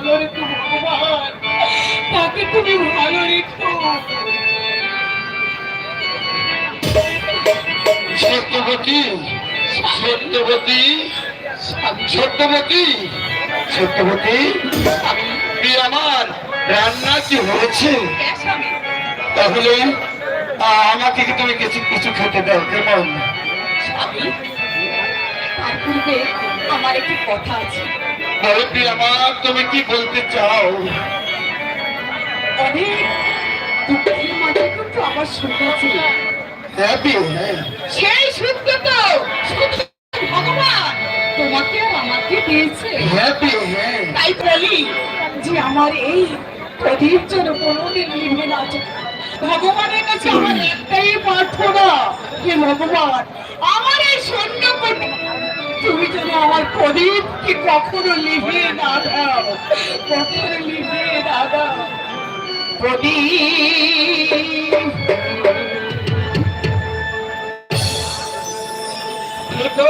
ভালো রেখো তাকে তুমি ভালো রেখো সত্যবতী সত্যবতী সত্যবতী সত্যবতী আমার রান্না কি হয়েছে? হ্যাঁ, তাহলে আমাকে কি তুমি কিছু কিছু খেতে দাও কেমন? আমার একটি কথা আছে। প্রিয় আমার তুমি কি বলতে চাও? আমার হ্যাঁ সেই সুখ তো ভগবান। তোমাকে আর আমাকে দিয়েছে হ্যাঁ তাই বলি যে আমার এই প্রদীপ যেন কোনোদিন নিভে না। ভগবানের কাছে আমার একটাই প্রার্থনা হে ভগবান আমার এই সৈন্য প্রদীপকে কখনো লিভিয়ে না দাও? কখনো লিভিয়ে না দাও? প্রদীপ। এগো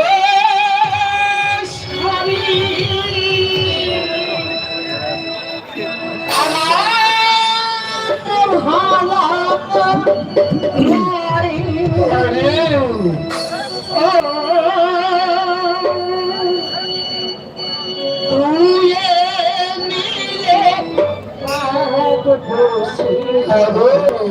স্বামী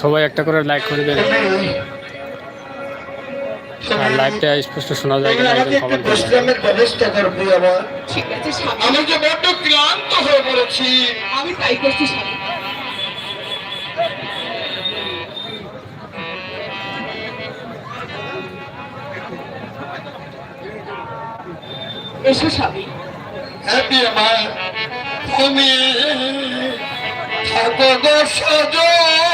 সবাই একটা করে লাইক করে দেবে। তুমি আর লাইভটা স্পষ্ট শোনা যায় কিনা ব্যবস্থা করবি ঠিক আছে আমি যে বড্ড ক্লান্ত হয়ে পড়েছি। আমি তাই করছি এসো স্বামী হ্যাপি আমার তুমি থাকো গো সজনী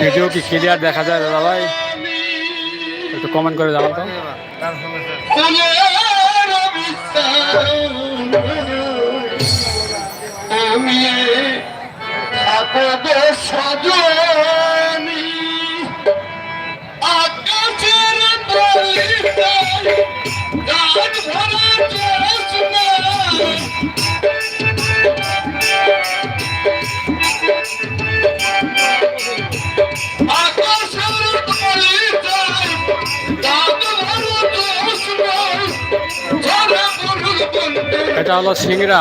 ভিডিও কি ক্লিয়ার দেখা যায় দাদা ভাই? একটু কমেন্ট করে জানান তো। আকাশের তলিতে গান ভরা এটা হলো সিংড়া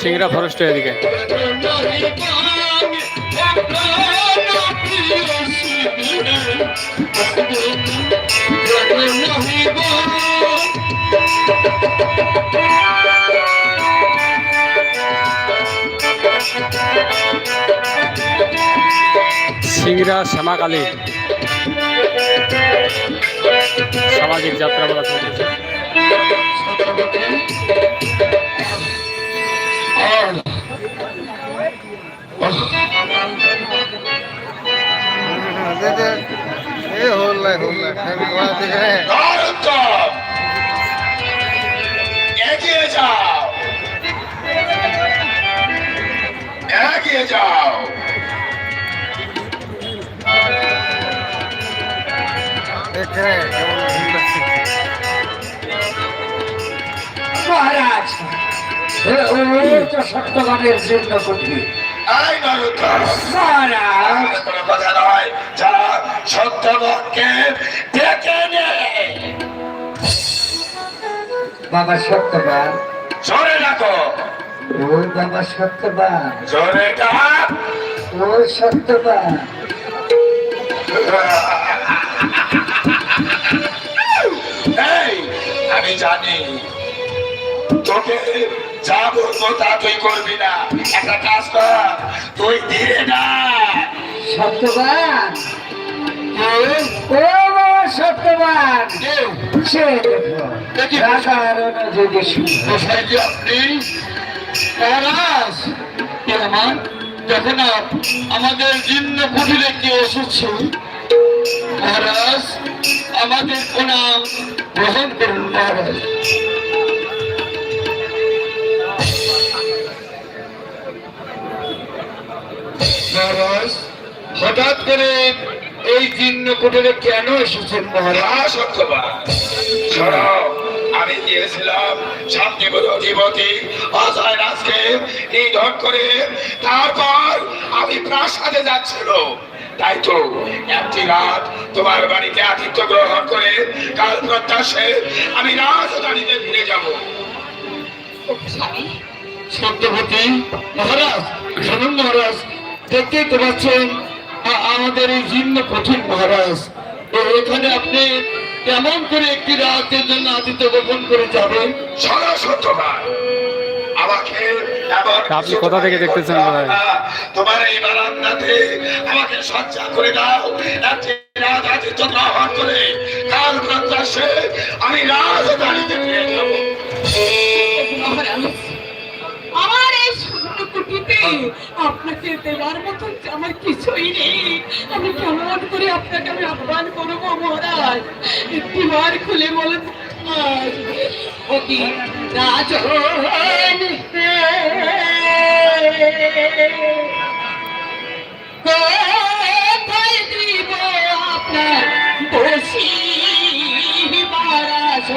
সিংড়া ফরেস্টের এদিকে। সিংরা শ্যামাকালী। সামাজিক যাত্রা বলা চলছে যাও। সত্যবানের জন্য কঠিন এই নরুত্তম মহারাজ। কোনো কথা নয় যা সত্যবানকে ডেকে বাবা সত্যবান জোরে ডাকো। ওই বাবা সত্যবান জোরে ডাক। ওই সত্যবান এই আমি জানি তোকে যা বলব তা তুই করবি না। একটা কাজ কর তুই দিয়ে না। সত্যবান। সে আপনি মহারাজ আমার দেখো না আমাদের জীর্ণ কুটিরে কে এসেছে? মহারাজ আমাদের প্রণাম গ্রহণ করুন মহারাজ মহারাজ হঠাৎ করে এই জীর্ণ কুটিরে কেন এসেছেন মহারাজ? আমি গিয়েছিলাম শান্তিপুর অধিপতি অজয় রাজকে নিধন করে তারপর আমি প্রাসাদে যাচ্ছিল। তাই তো একটি রাত তোমার বাড়িতে আতিথ্য গ্রহণ করে কাল প্রত্যাশে আমি রাজধানীতে ফিরে যাব। সত্যপতি মহারাজ শুনুন মহারাজ দেখতেই তো পাচ্ছেন আমাদের এই জীর্ণ কঠিন মহারাজ। এখানে আপনি কেমন করে একটি রাতের জন্য আদিত্য গোপন করে যাবেন? আমাকে আপনি কোথা থেকে দেখতেছেন। তোমার এই বারান্দাতে আমাকে সজ্জা করে দাও। করে কাল প্রান্তাসে আমি রাজধানীতে ফিরে যাব। আমার কুটিতে আপনাকে দেওয়ার মতো আমার কিছুই নেই। আমি কেমন করে আপনাকে আমি আহ্বান করব মহারাজ? একটি বার খুলে বলেন রাজন কোথায় দিব আপনার বসি মহারাজ?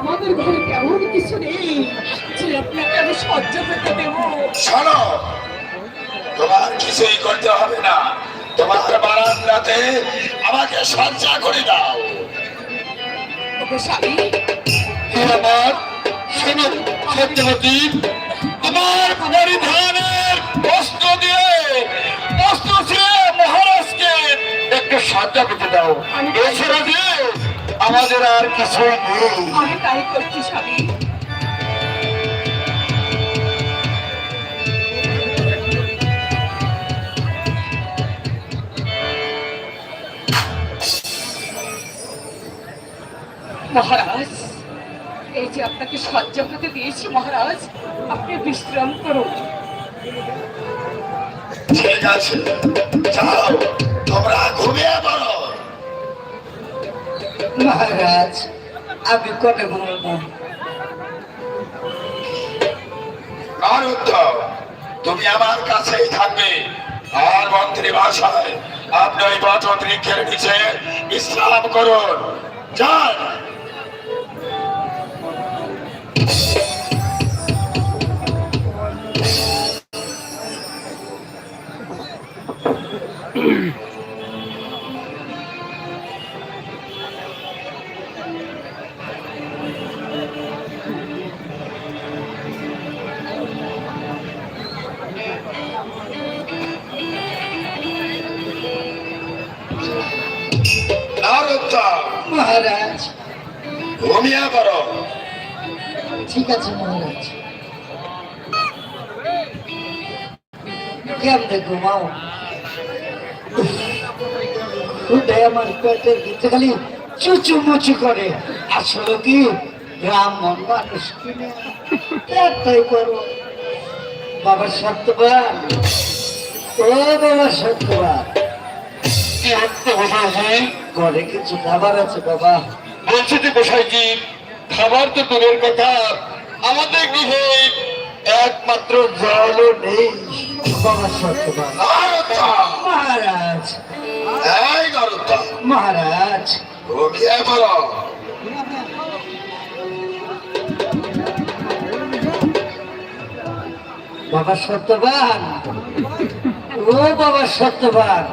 আমাদের ঘরে কেমন কিছু নেই যে আপনাকে আমি সজ্জা পেতে দেবো। শোনো তোমার কিছুই করতে হবে না। তোমার বারান্দাতে আমাকে সজ্জা করে দাও। স্বামী আমার শুনুন সত্যবতী আমার পরিধানের বস্ত্র দিয়ে বস্ত্র ছেড়ে মহারাজকে একটু সাজা পেতে দাও। এছাড়া দিয়ে আমাদের আর কিছুই নেই আমি তাই করছি স্বামী। মহারাজ এই যে আপনাকে সজ্জা হতে দিয়েছি মহারাজ আপনি বিশ্রাম করুন। ঠিক আছে যাও তোমরা ঘুমিয়ে পড়ো। মহারাজ, আমি কবে উত্তম তুমি আমার কাছেই থাকবে। আর মন্ত্রী ভাষায় আপনি ওই বট বৃক্ষের নিচে বিশ্রাম করুন। যান। আছে মহারাজ কেমনে ঘুমাও? আমার পেটের খালি চুচু মুচু করে কি? মানুষ কিনে একটাই বাবা সত্যবান। ও বাবা ঘরে কিছু খাবার আছে বাবা। বলছি যে গোসাইজি, খাবার তো দূরের কথা। আমাদের গৃহে একমাত্র জলও নেই। মহারাজ! এই মহারাজ! বাবা সত্যবান। ও বাবা সত্যবান।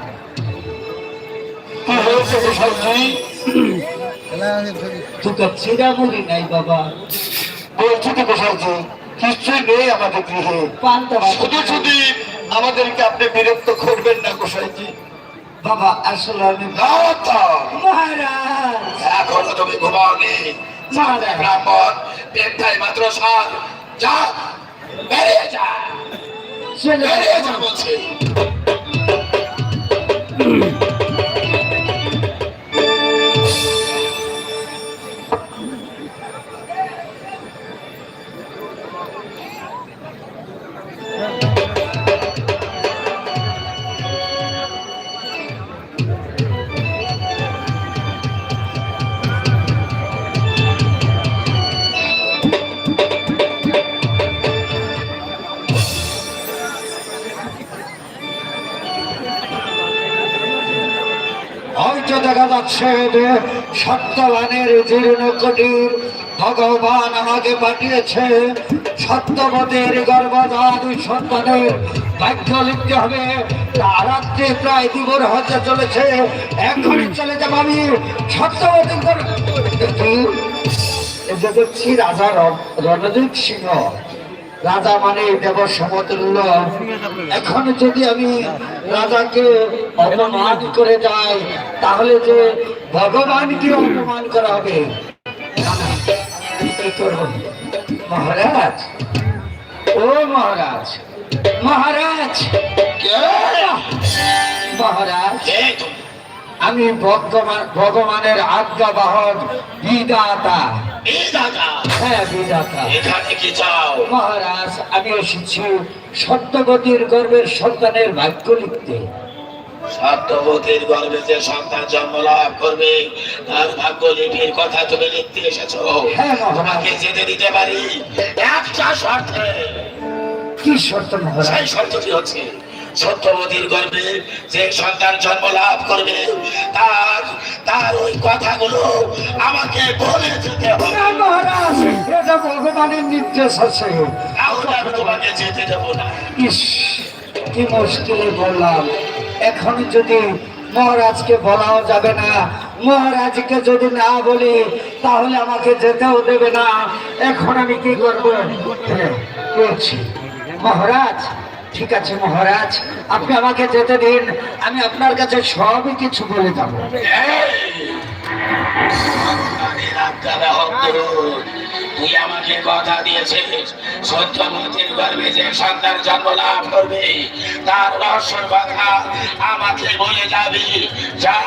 হয়েছে গোসাইজি তোকে চিরামুড়ি নাই বাবা। বলছি তো গোসাইজি কিছুই নেই আমাদের গৃহে। শুধু শুধু আমাদেরকে আপনি বিরক্ত করবেন না গোসাইজি। বাবা আসলে আমি মহারাজ। এখনও তুমি ঘুমাওনি। ব্রাহ্মণ মাত্র সার। যা বেরিয়ে যা। বেরিয়ে যা বলছি। যে সত্যবানের জীর্ণ কুটির ভগবান আমাকে পাঠিয়েছে। সত্যবতের গর্ভধান সন্তানের ভাগ্য লিখতে হবে। রাত্রে প্রায় দিবর হতে চলেছে। এখনই চলে যাব আমি যে দেখছি রাজা রণ- রণজিৎ সিংহ রাজা মানে দেব সমতুল্য। এখন যদি আমি রাজাকে অপমান করে যাই, তাহলে যে ভগবানকে অপমান করা হবে। মহারাজ, ও মহারাজ মহারাজ মহারাজ আমি ভগবান ভগবানের আজ্ঞা বাহক বিদাতা হ্যাঁ বিদাতা মহারাজ আমি এসেছি সত্যবতীর গর্বের সন্তানের ভাগ্য লিখতে। সত্যবতীর গর্ভে যে সন্তান জন্ম লাভ করবে তার ভাগ্য লিপির কথা তুমি লিখতে এসেছ। হ্যাঁ। তোমাকে যেতে দিতে পারি। একটা শর্তে। কি শর্ত সেই শর্তটি হচ্ছে? সত্যবতীর গর্ভে যে সন্তান জন্ম লাভ করবে তার তার ওই কথাগুলো আমাকে বলে যেতে হবে। না, মহারাজ এটা ভগবানের নির্দেশ আছে। আমি তোমাকে যেতে দেবো না। ইস কি মুশকিলে বললাম। এখন যদি মহারাজকে বলাও যাবে না মহারাজকে যদি না বলি তাহলে আমাকে যেতেও দেবে না। এখন আমি কি করব? বলছি মহারাজ ঠিক আছে মহারাজ, আপনি আমাকে যেতে দিন, আমি আপনার কাছে সবই কিছু বলে যাব। তুই আমাকে কথা দিয়েছিস সত্যবতীর গর্ভে যে সন্তান জন্ম লাভ করবে, তার রহস্যের কথা আমাকে বলে যাবি। যা,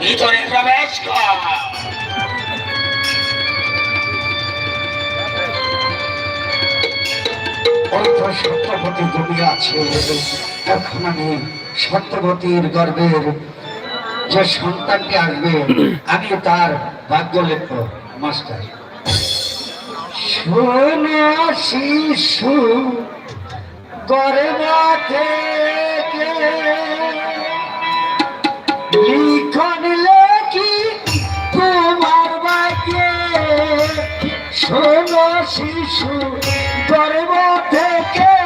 ভিতরে প্রবেশ কর। ওই তো সত্যবতী জমি আছে গর্বের যে সন্তানটি আসবে, আমি তার ভাগ্য মাস্টার। শোনো শিশু লিখন লেখি তোমার শিশু গর্ব থেকে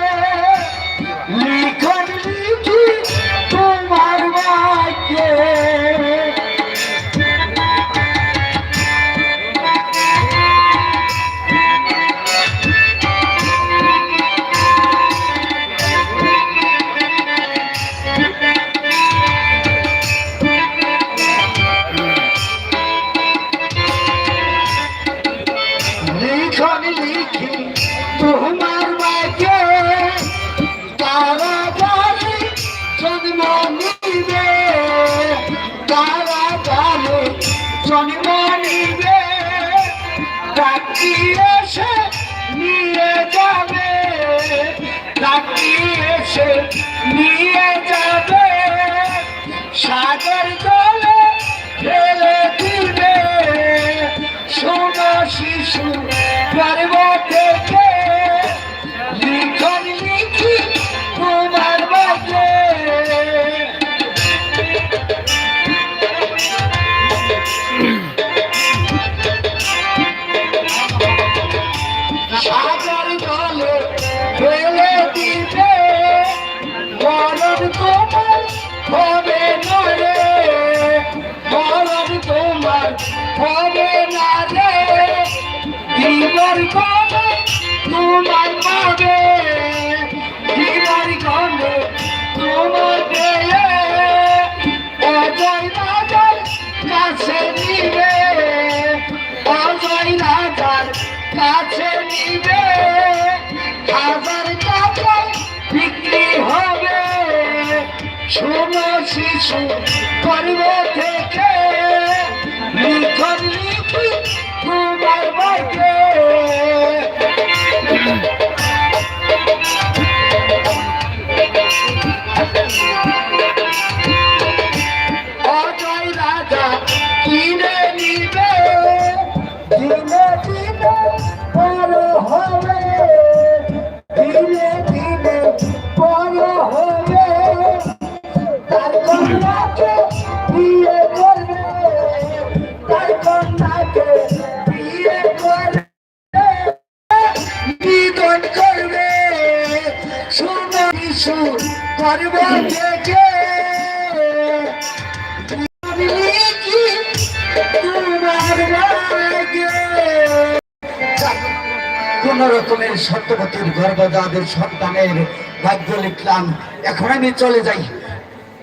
গর্ভজাদের সন্তানের ভাগ্য লিখলাম। এখন আমি চলে যাই।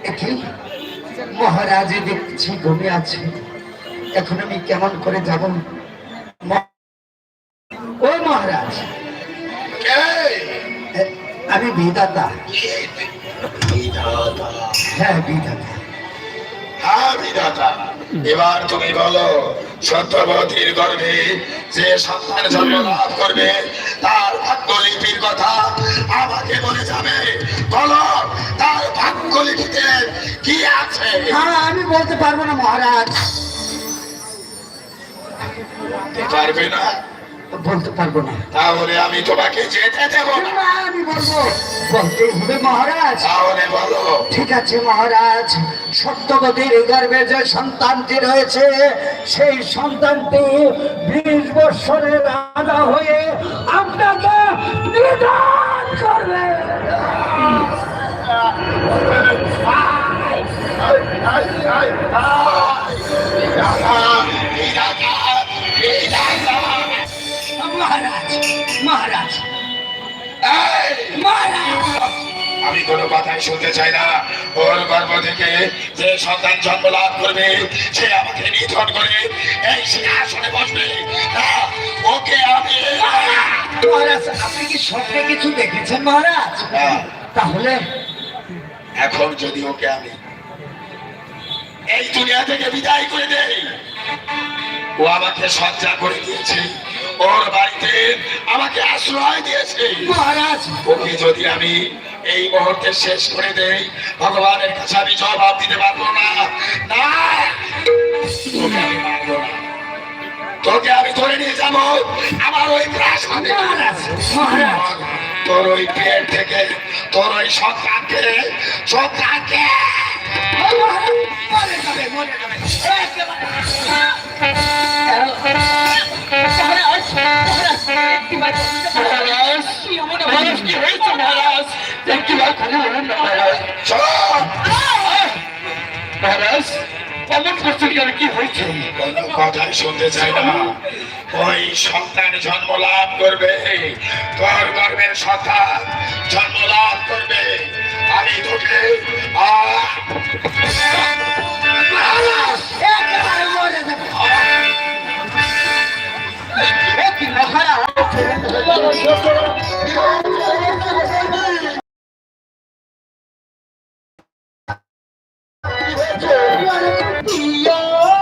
দেখি মহারাজে দেখছি ঘুমিয়ে আছে। এখন আমি কেমন করে যাব? ও মহারাজ। আমি বিধাতা। হ্যাঁ বিধাতা। হ্যাঁ, বিধাতা। এবার তুমি বলো সত্যবতীর গর্ভে যে সন্তান জন্ম লাভ করবে তার ভাগ্যলিপির কথা আমাকে বলে যাবে। বলো তার ভাগ্যলিপিতে কি আছে? হ্যাঁ আমি বলতে পারব না মহারাজ। পারবে না? বলতে পারব না তাহলে আমি তোমাকে যেতে দেব না আমি বলব বলতে হবে মহারাজ তাহলে বলো ঠিক আছে মহারাজ সত্যবতীর গর্ভে যে সন্তানটি রয়েছে সেই সন্তানটি বিশ বৎসরের রাজা হয়ে আপনাকে নিদান করবে মহারাজ কোনো কথাই শুনতে চাই না। ওর গর্ভ থেকে যে সন্তান জন্ম লাভ করবে সে আমাকে নিধন করে এই সিংহাসনে বসবে। না, ওকে আমি মহারাজ আপনি কি স্বপ্নে কিছু দেখেছেন মহারাজ। তাহলে এখন যদি ওকে আমি এই দুনিয়া থেকে বিদায় করে দেই ও আমাকে সজ্জা করে দিয়েছে ওর বাড়িতে আমাকে আশ্রয় দিয়েছে। মহারাজ। ওকে যদি আমি এই মুহূর্তে শেষ করে দেই ভগবানের কাছে আমি জবাব দিতে পারব না না তোকে আমি ধরে নিয়ে যাব আমার ওই প্রাসাদে তোর ওই পেট থেকে তোর ওই সন্তানকে সন্তানকে মরে মহারাজ মহারাজ কি হয়েছে কথাই শুনতে চাই না সন্তান জন্ম লাভ করবে তোর গর্বের সন্তান জন্ম লাভ করবে আমি তোকে মহারাজ Yeah.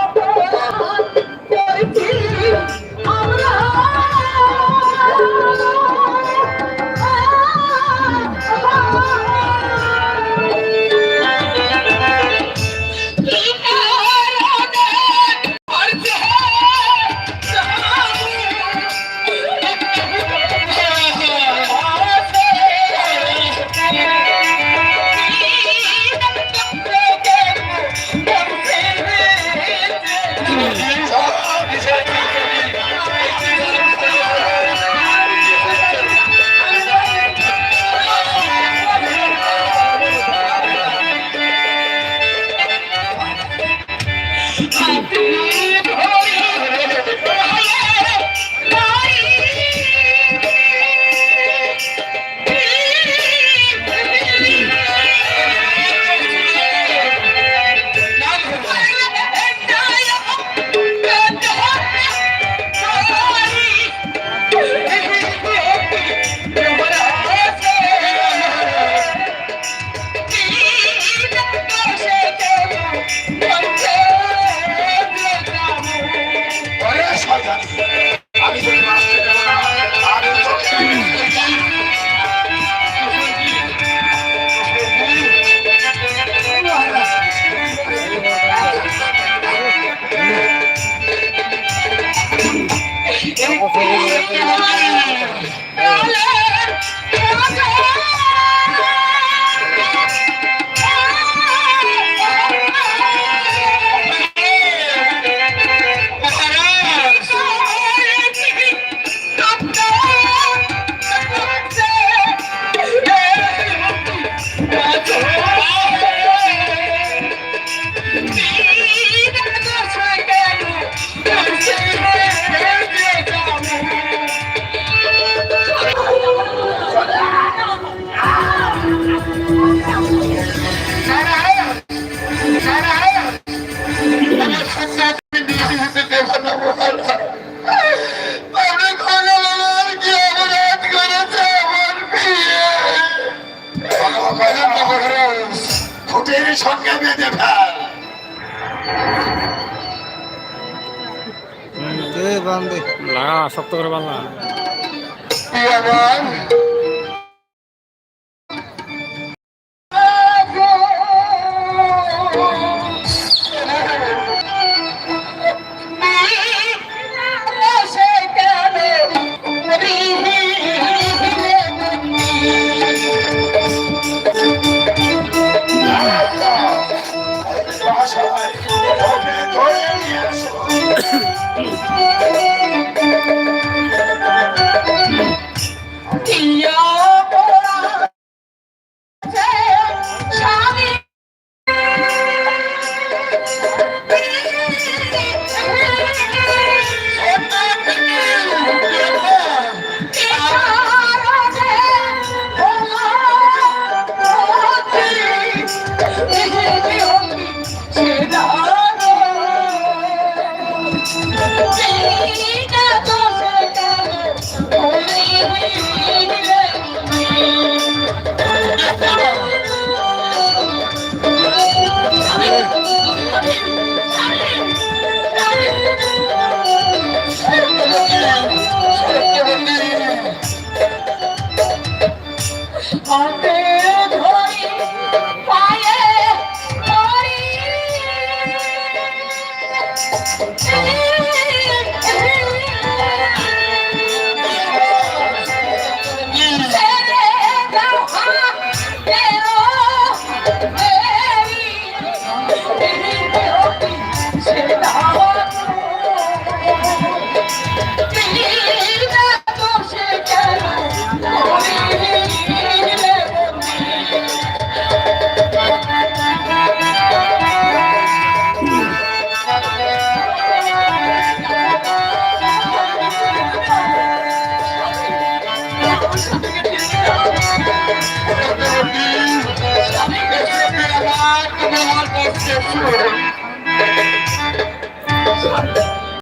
হাতে